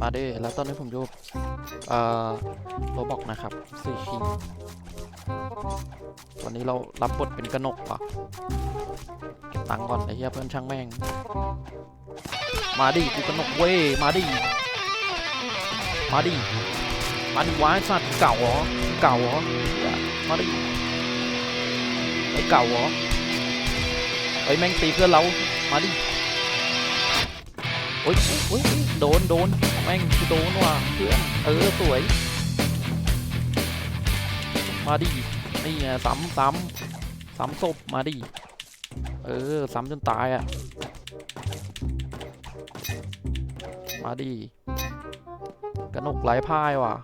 มาดิแล้วตอนนี้ผมอยู่เอ่อโรบอกนะครับสี่คิงวันนี้เรารับบทเป็นกระหนกว่ะเก็บตังก่อนไอ้เหี้ยเพื่อนช่างแม่ง มาดิกูกระหนกเว้ยมาดิมาดิมาดิวะไอ้สัตว์เก่าเหรอเก่าเหรอมาดิไอ้เก่าเหรอไอ้แม่งตีเพื่อนเรามาดิ โอ้ยโอ้ยโดนโดนแม่งโดนว่ะเพื่อนเออสวย มาดินี่ไงซ้ำซ้ำซ้ำศพมาดิเออซ้ำจนตายอะมาดิกระหนกไหลพ่ายว่ะ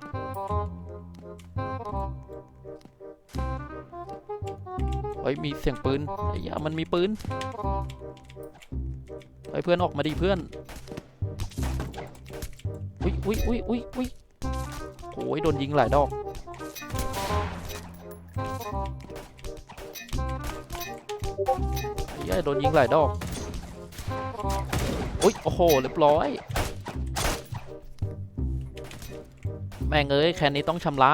เฮ้ยมีเสียงปืนไอ้เหี้ยมันมีปืนเฮ้ยเพื่อนออกมาดิเพื่อน อุ้ยอุ้ยอุ้ยอุ้ยโอ้ยโดนยิงหลายดอกเหี้ยโดนยิงหลายดอกอุ้ยโอ้โหเรียบร้อย แม่งเอ้ยแค่นี้ต้องชำระ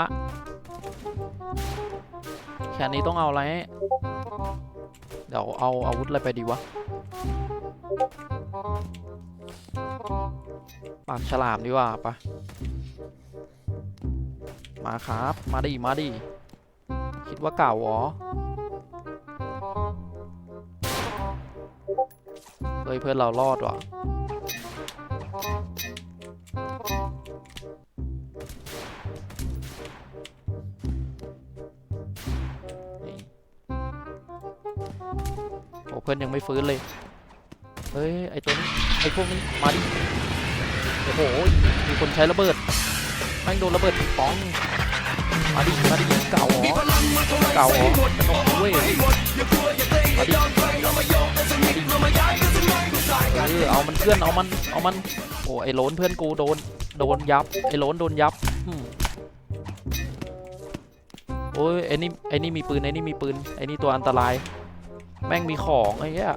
แค่นี้ต้องเอาอะไร เดี๋ยวเอาอาวุธอะไรไปดีวะ ปากฉลามดีกว่าปะมาครับ มาดิมาดิคิดว่าเก่าเหรอเฮ้ยเพื่อนเรารอดว่ะโอ้เพื่อนยังไม่ฟื้นเลย เฮ้ย ไอตัวนี้ ไอพวกนี้ มาดิ โอ้โห มีคนใช้ระเบิดแม่งโดนระเบิดปิงปอง มาดิ มาดิเก่าเหรอเก่าเหรอโอ้โหเว้ยมาดิเออเอามันเพื่อน เอามัน เอามัน โอ้ไอ้โหลนเพื่อนกูโดน โดนยับ ไอ้โหลนโดนยับอืมโอ้ยไอ้นี่ ไอ้นี่มีปืน ไอ้นี่มีปืน ไอ้นี่ตัวอันตราย แม่งมีของไอ้เหี้ย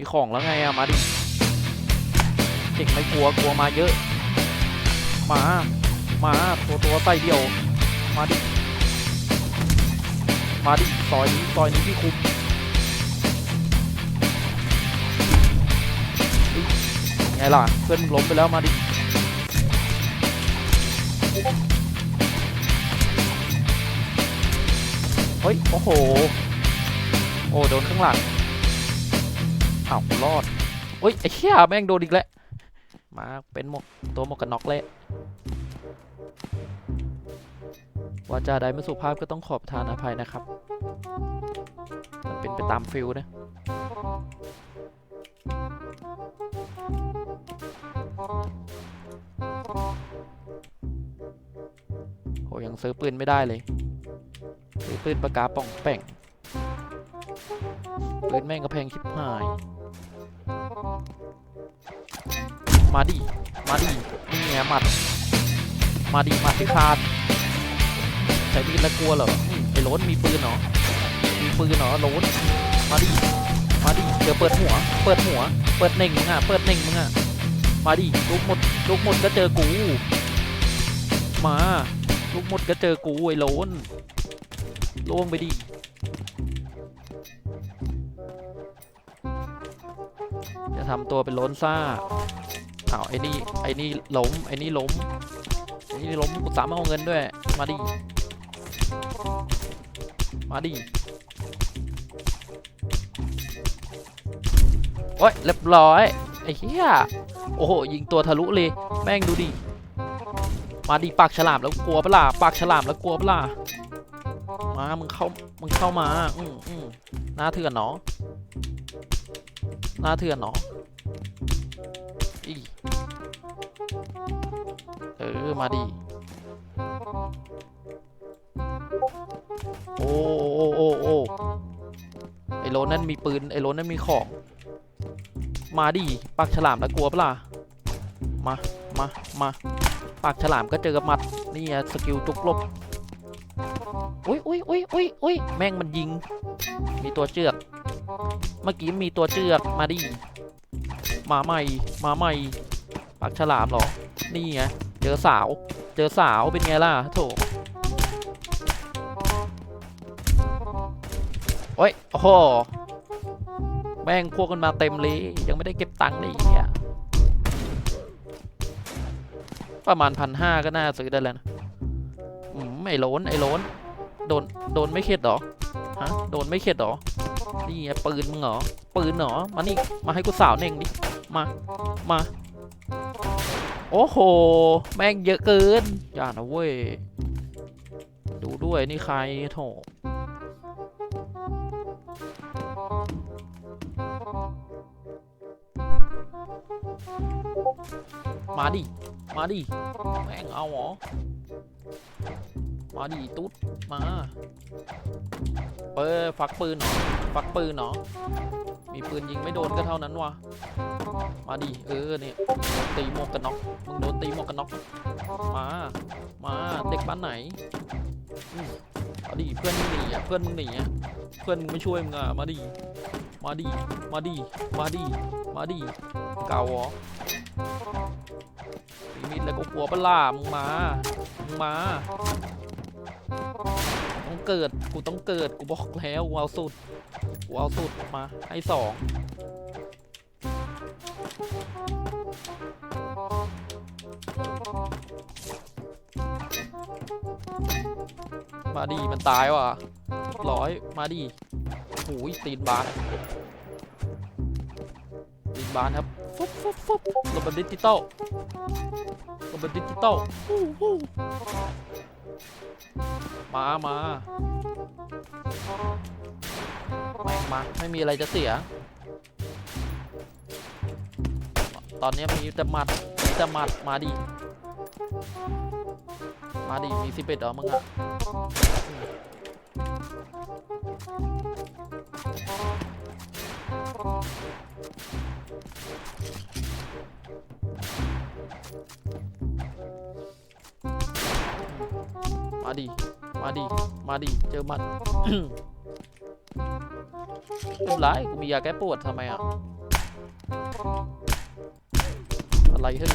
มีของแล้วไงอะมาดิเด็กไม่กลัวกลัวมาเยอะมามาตัวตัวไส้เดียว มาดิ มาดิซอยนี้ซอยนี้พี่คุมไงล่ะเพื่อนล้มไปแล้วมาดิเฮ้ยโอ้โห โอ้โดนข้างหลัง อ้าวรอดเฮ้ยไอ้เหี้ยแม่งโดนอีกแล้วมาเป็นหมกตัวหมกกันน็อกเละว่าจาใดไม่สุภาพก็ต้องขอประทานอภัยนะครับ มันเป็นไปตามฟิลนะโหยังซื้อปืนไม่ได้เลย ซื้อปืนปากกาป่องแป่งปืนแม่งกระแพงชิบหาย มาดิ มาดิ นี่ไงหมัด มาดิมัดที่ขาดใช้มีดแล้วกลัวเหรอไอ้โรนมีปืนเหรอ มีปืนเหรอโรนมาดิ มาดิ เดี๋ยวเปิดหัว เปิดหัว เปิดเน่งมึงอะ เปิดเน่งมึงอะ มาดิลูกหมดลูกหมดก็เจอกู มาลูกหมดก็เจอกูไอ้โรนล่วงไปดิจะทำตัวเป็นโลนซ่า อ้าวไอ้นี่ไอ้นี่ล้มไอ้นี่ล้มไอ้นี่ล้มกูสามารถเอาเงินด้วย มาดิ มาดิโอ้ยเรียบร้อยไอ้เหี้ยโอ้โหยิงตัวทะลุเลยแม่งดูดิมาดิปากฉลามแล้วกลัวเปล่ะปากฉลามแล้วกลัวเปล่ะมามึงเข้ามึงเข้ามาอืมอืมหน้าเถื่อนเนาะหน้าเถื่อนเนาะ เออ มาดิโอ้โอ้โอ้โอ้ไอโรนนั่นมีปืน ไอโรนนั่นมีของ มาดิปากฉลามแล้วกลัวปะล่ะมา มา มาปากฉลามก็เจอกับมัด นี่ไงสกิลจุกลบอุ้ยอุ้ยอุ้ยอุ้ยอุ้ยแม่งมันยิง มีตัวเจือก เมื่อกี้มีตัวเจือก มาดิ มาใหม่ มาใหม่ ปากฉลามเหรอ นี่ไง เจอสาว เจอสาวเป็นไงล่ะโถโอ้ย โอ้โห แม่งพวกกันมาเต็มเลย ยังไม่ได้เก็บตังค์เลยอะประมาณพันห้าก็น่าซื้อได้แล้วนะอืมไอ้โล้นไอ้โล้นโดน โดนไม่เข็ดหรอ ฮะ โดนไม่เข็ดหรอ นี่ไงปืนมึงเหรอ ปืนเหรอ มานี่ มาให้กูสาวเน่งดิ มา มา โอ้โห แม่งเยอะเกิน อย่านะเว้ย ดูด้วยนี่ใครโถมาดิ มาดิ แม่งเอาหรอ มาดิตุ๊ด มาเออฟักปืนเหรอฟักปืนเหรอมีปืนยิงไม่โดนก็เท่านั้นวะ มาดิเออเนี่ยตีหมวกกันน็อกมึงโดนตีหมวกกันน็อกมา มาเด็กบ้านไหนอืมาดิเพื่อนมึงหนีอะเพื่อนมึงหนีอะเพื่อนมึงไม่ช่วยมึงอะมาดิมาดิมาดิมาดิมาดิเก่าหรอมีมีดแล้วก็กลัวปล่ามึงมามึงมาต้องเกิดกูต้องเกิดกูบอกแล้วกูเอาสุดกูเอาสุดมาให้สอง มาดีมันตายว่ะร้อยมาดีหูยตีนบานตีนบานครับฟุ๊บฟุ๊บฟุ๊บระบบดิจิตอลระบบดิจิตอลฮู้ฮู้มามาแม่มา ไม่มีอะไรจะเสีย ตอนนี้มีแต่หมัดมีแต่หมัดมาดีมาดิมีสิบเอ็ดเหรอมึงอะมาดิ มาดิ มาดิ เจอหมัดไม่เป็นไรกูมียาแก้ปวดทำไมอะ อะไรเฮ้ย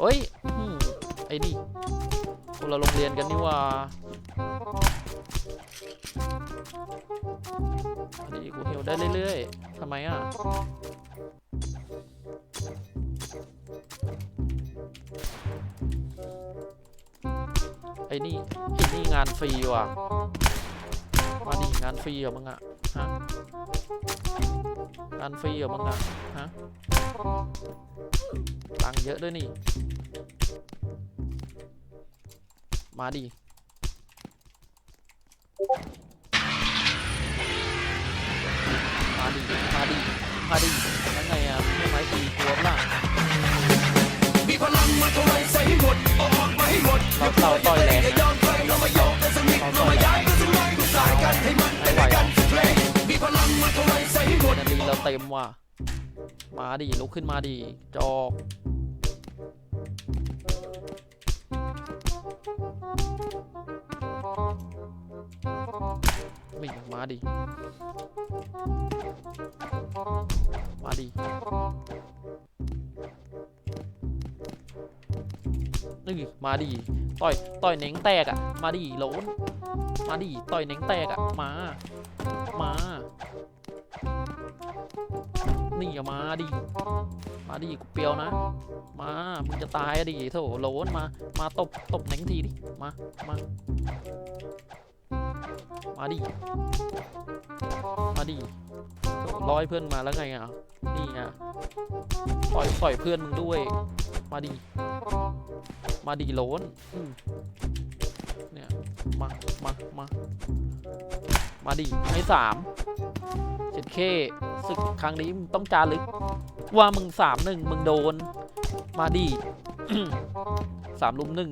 เฮ้ยไอ้นี่คนละโรงเรียนกันนี่ว่าอันนี้กูเหี่ยวได้เรื่อยๆทำไมอะไอ้นี่ไอ้นี่งานฟรีว่ะ มาดิงานฟรีเหรอมึงอะ ฮะงานฟรีเหรอมึงอะฮะตังเยอะด้วยนี่ มาดิมาดิมาดิมาดิยังไงอะ ต็มว่ะ มาดิลุกขึ้นมาดิจอกมิมาดิ มาดินี่มาดิ ต่อย ต่อยเน่งแตกอะ มาดิโลนมาดิ ต่อยเน่งแตกอะ มา มา ดิ มาดิกูเปียวนะ มามึงจะตายอะดิโถโลนมา มาตบตบหน่งทีดิ มา มา มาดิ มาดิร้อยเพื่อนมาแล้วไงอะ นี่ไงปล่อยปล่อยเพื่อนมึงด้วย มาดิ มาดิโลนเนี่ย มา มา มา มาดิให้สาม จ็ดเคศึกครั้งนี้มึงต้องจารึก ว่ามึงสามหนึ่งมึงโดน มาดิสามลุมหนึ่ง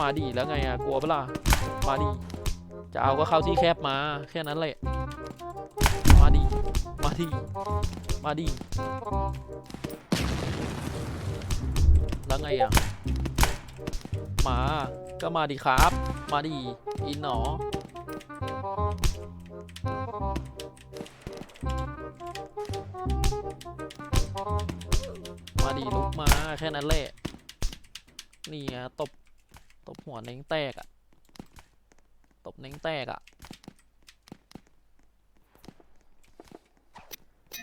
มาดิแล้วไงอะกลัวเปล่ะมาดิจะเอาก็เข้าที่แคบมา แค่นั้นแหละ มาดิมาดิมาดิแล้วไงอะ มา ก็มาดิครับ มาดิอินหนอมาดิลุกมาแค่นั้นแหละ นี่ไงตบ ตบหัวเน้งแตกอะตบเน้งแตกอะ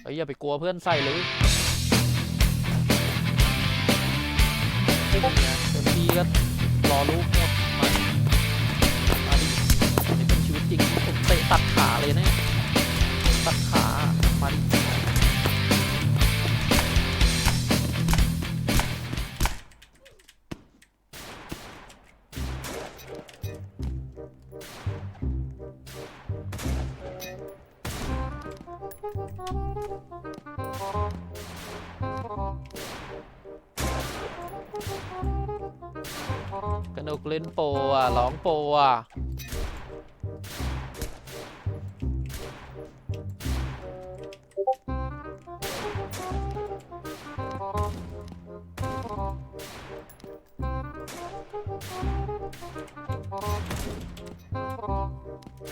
เฮ้ยอย่าไปกลัวเพื่อนใส่เลยนี่ไงเต็มที่ก็ รอลูกหมดมาดิมาดิอันนี้เป็นชีวิตจริงผมเตะตัดขา กระหนกเล่นโปอะร้องโปอะ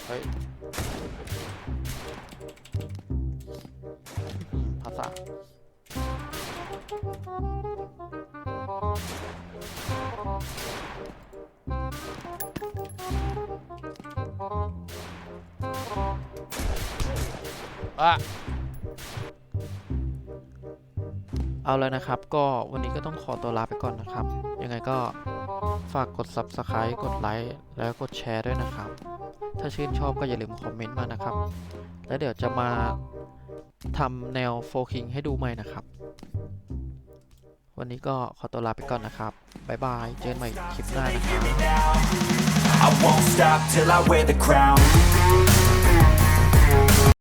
เฮ้ยภาษา อะเอาแล้วนะครับ ก็วันนี้ก็ต้องขอตัวลาไปก่อนนะครับ ยังไงก็ฝากกด Subscribe กดไลค์แล้วกดแชร์ด้วยนะครับ ถ้าชื่นชอบก็อย่าลืมคอมเมนต์มานะครับ แล้วเดี๋ยวจะมาทำแนวโฟคิงให้ดูใหม่นะครับ วันนี้ก็ขอตัวลาไปก่อนนะครับ บ๊ายบาย เจอกันใหม่คลิปหน้านะครับ I won't stop till I wear the crown